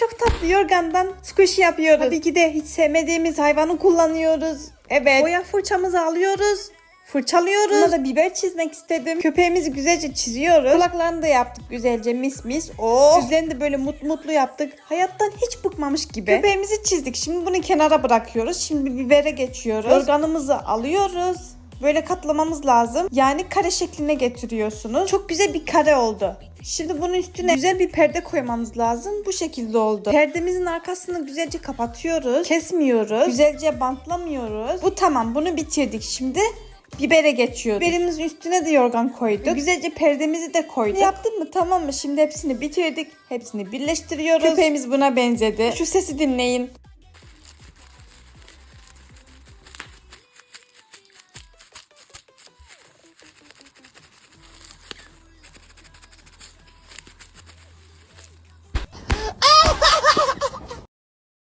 çok tatlı yorgandan squishy yapıyoruz. Tabii ki de hiç sevmediğimiz hayvanı kullanıyoruz. Evet. Boya fırçamızı alıyoruz. Fırçalıyoruz. Buna da biber çizmek istedim. Köpeğimizi güzelce çiziyoruz. Kulaklarını da yaptık güzelce mis mis. Oh. Yüzlerini de böyle mutlu mutlu yaptık. Hayattan hiç bıkmamış gibi. Köpeğimizi çizdik. Şimdi bunu kenara bırakıyoruz. Şimdi bibere geçiyoruz. Yorganımızı alıyoruz. Böyle katlamamız lazım. Yani kare şekline getiriyorsunuz. Çok güzel bir kare oldu. Şimdi bunun üstüne güzel bir perde koymamız lazım. Bu şekilde oldu. Perdemizin arkasını güzelce kapatıyoruz. Kesmiyoruz. Güzelce bantlamıyoruz. Bu tamam. Bunu bitirdik. Şimdi bibere geçiyoruz. Biberimizin üstüne de yorgan koyduk. Güzelce perdemizi de koyduk. Yaptın mı? Tamam mı? Şimdi hepsini bitirdik. Hepsini birleştiriyoruz. Köpeğimiz buna benzedi. Şu sesi dinleyin.